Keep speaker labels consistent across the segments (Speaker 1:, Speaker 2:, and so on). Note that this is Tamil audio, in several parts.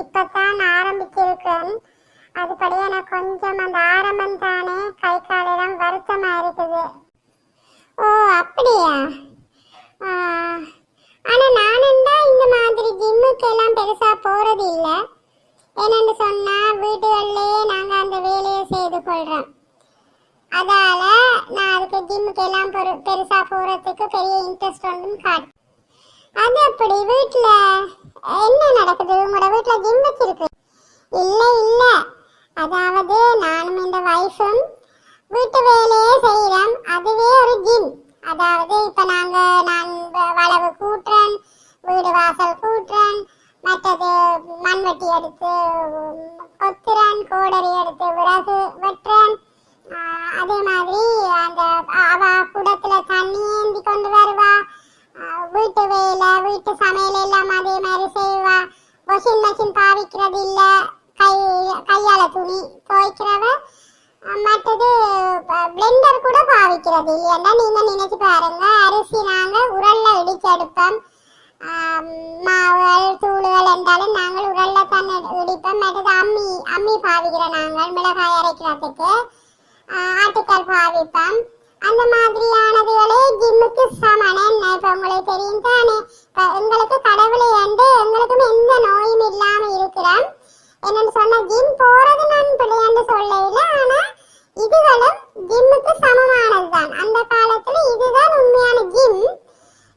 Speaker 1: இப்பதான் ஆரம்பிச்சிருக்கேன் அதுபடியே எனக்கு கொஞ்சம் அந்த ஆரம்பம் தானே கை காலெல்லாம் வருத்தமா இருக்குது ஓ அப்படியா? ஆனா நானும் தான் இந்த மாதிரி ஜிம்முக்கு எல்லாம் பெருசா போறது இல்ல. என்னன்னு சொன்னா வீடுகள்லயே நாங்க அந்த வேலையை செய்து கொள்றோம். அதால நான் அதுக்கு ஜிம்முக்கு எல்லாம் பெரு- பெருசா போறதுக்கு பெரிய இன்ட்ரெஸ்ட் ஒன்றும் காட்டு அது அப்படி வீட்ல. என்ன நடக்குது? உங்களோட வீட்ல ஜிம் வச்சிருக்கு. இல்ல இல்ல. அதாவது நானும் இந்த வைஃபும் வீட்டு வேலையே செய்யறோம் அதுவே ஒரு ஜிம் அதாவது இப்ப நாங்க நான் வளவு கூட்டுறேன் வீடு வாசல் கூட்டுறேன் மற்றது மண்வெட்டி எடுத்து கொத்துறேன் கோடரி எடுத்து விறகு வெட்டுறேன். அதே மாதிரி வீட்டு எல்லாம் அதே மாதிரி செய்வா. வாஷிங் மிஷின் பாவிக்கிறது இல்ல கை கையால துணி துவைக்கிறவ. மற்றது பிளெண்டர் கூட பாவிக்கிறது இல்லைன்னா நீங்க நினைச்சு பாருங்க. அரிசி நாங்க உரல்ல இடிச்சு எடுப்போம். மாவுகள் தூளுகள் என்றாலும் நாங்கள் உரல்ல தான் இடிப்போம். மற்றது அம்மி அம்மி பாவிக்கிறோம் நாங்கள் மிளகாய் அரைக்கிறதுக்கு. ஆட்டுக்கல் ஆட்டுக்கால் பாவிப்போம். அந்த மாதிரியானதுகளே ஜிம்முக்கு சமன என்ன இப்ப உங்களுக்கு தெரியும் தானே. எங்களுக்கு கடவுளை வந்து எங்களுக்கும் எந்த நோயும் இல்லாம இருக்கிறோம் என்னன்னு சொன்ன ஜிம் போறது நான் பிள்ளையாண்டு சொல்லல ஆனா இதுகளும் ஜிம்முக்கு சமமானதுதான். அந்த காலத்துல இதுதான் உண்மையான ஜிம்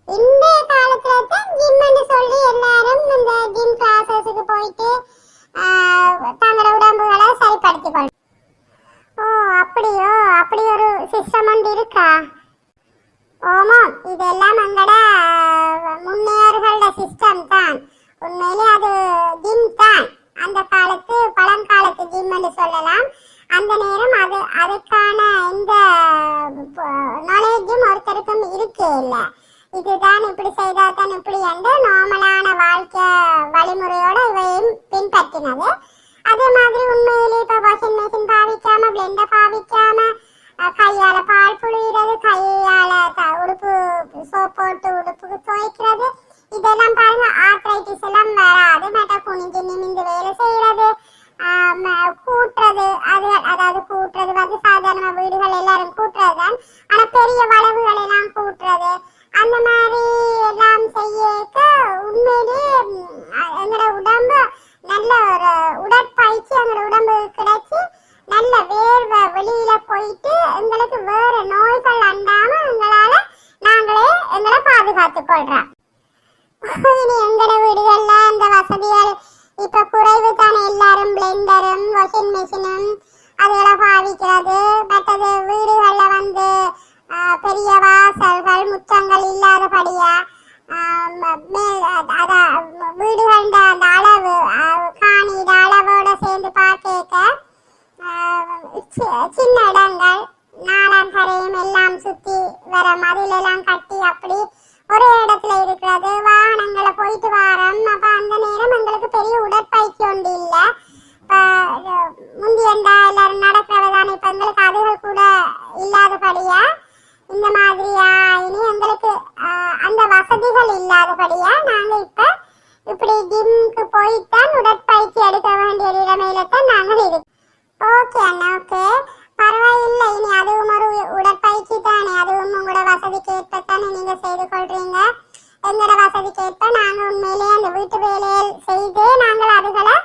Speaker 1: இந்த காலத்துல தான் ஜிம்னு சொல்லி எல்லாரும் இந்த ஜிம் கிளாஸஸுக்கு போயிட்டு ஆஹ், தங்களோட உடம்புகளை சரிப்படுத்திக் கொள் ஓ அப்படியோ? அப்படி ஒரு சிஸ்டம் ஒன்று இருக்கா? ஓமோ இதெல்லாம் எங்கட முன்னேறுகளோட சிஸ்டம் தான். உண்மையிலே அது ஜிம் தான். அந்த காலத்து பழங்காலத்து ஜிம் என்று சொல்லலாம். அந்த நேரம் அது அதுக்கான எந்த நாலேஜும் ஒருத்தருக்கும் இருக்கே இல்லை. இதுதான் இப்படி செய்தால் தான் இப்படி என்று நார்மலான வாழ்க்கை வழிமுறையோட இவையும் பின்பற்றினது. அதே மாதிரி உண்மையிலே இப்போ ஆனா பெரிய வளவுகள் எல்லாம் கூட்டுறது அந்த மாதிரி எல்லாம் செய்யக்க உண்மையிலேயே எங்களோட உடம்பு நல்ல ஒரு உடற்பயிற்சி எங்களோட உடம்பு கிடைச்சி நல்ல வேர்வை வெளியில போயிட்டு எங்களுக்கு வேற நோய்கள் அண்டாம எங்களால நாங்களே எங்களை பாதுகாத்துக் கொள்றோம். இனி எங்கட வீடுகள்ல அந்த வசதிகள் இப்ப குறைவு தானே. எல்லாரும் பிளெண்டரும் வாஷிங் மிஷினும் அதுகளை பாவிக்கிறது. மற்றது வீடுகள்ல வந்து சின்ன இடங்கள் நாலாம் கரையும் எல்லாம் சுத்தி வர மதில் எல்லாம் கட்டி அப்படி ஒரே இடத்துல இருக்கிறது. வாகனங்களை போயிட்டு வாரம். அப்ப அந்த நேரம் எங்களுக்கு பெரிய உடற்பயிற்சி ஒன்று இல்லை. இப்ப அஹ், முந்தியண்டா எல்லாரும் நடக்கிறதானே இப்ப எங்களுக்கு அதுகள் கூட இல்லாதபடியா இந்த மாதிரியா இனி எங்களுக்கு அந்த வசதிகள் இல்லாதபடியா நாங்க இப்ப இப்படி ஜிம்க்கு போய்த்தான் உடற்பயிற்சி எடுக்க வேண்டிய நிலைமையில தான் நாங்கள் இருக்கோம். எங்களோட நாங்கள் நாங்க உண்மையிலேயே அந்த வீட்டு வேலையை செய்து நாங்கள் அதுகளை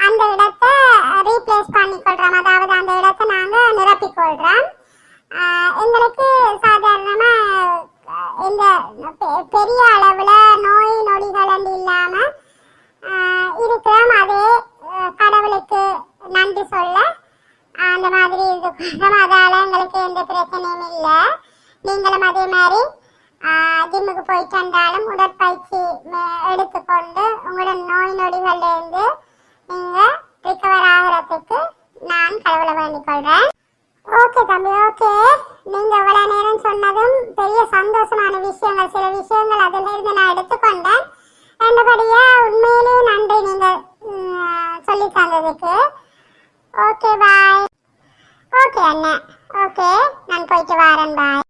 Speaker 1: அந்த இடத்தை ரீப்ளேஸ் பண்ணி கொள்றோம் அதாவது அந்த இடத்தை நாங்க நிரப்பிக் கொள்றோம் எங்களுக்கு சாதாரணமாக இந்த பெரிய அளவில் நோய் நொடிகள் வந்து இல்லாம இருக்கிறோம். அதே கடவுளுக்கு நன்றி சொல்ல அந்த மாதிரி இருக்கிறோம் அதால எங்களுக்கு எந்த பிரச்சனையும் இல்லை. நீங்களும் அதே மாதிரி ஜிம்முக்கு போயிட்டு வந்தாலும் உடற்பயிற்சி எடுத்துக்கொண்டு உங்களோட நோய் நொடிகள்லேருந்து நீங்கள் நீங்க ரிகவர் ஆகிறதுக்கு நான் கடவுளை வேண்டிக் கொள்றேன் ஓகே தம்பி ஓகே நீங்க இவ்வளவு நேரம் சொன்னதும் பெரிய சந்தோஷமான விஷயங்கள். சில விஷயங்கள் அதில் இருந்து நான் எடுத்துக்கொண்டேன். ரெண்டுபடியா உண்மையிலேயே நன்றி நீங்க சொல்லி தந்ததுக்கு. ஓகே பாய் ஓகே அண்ணா. ஓகே நான் போயிட்டு வரேன் பாய்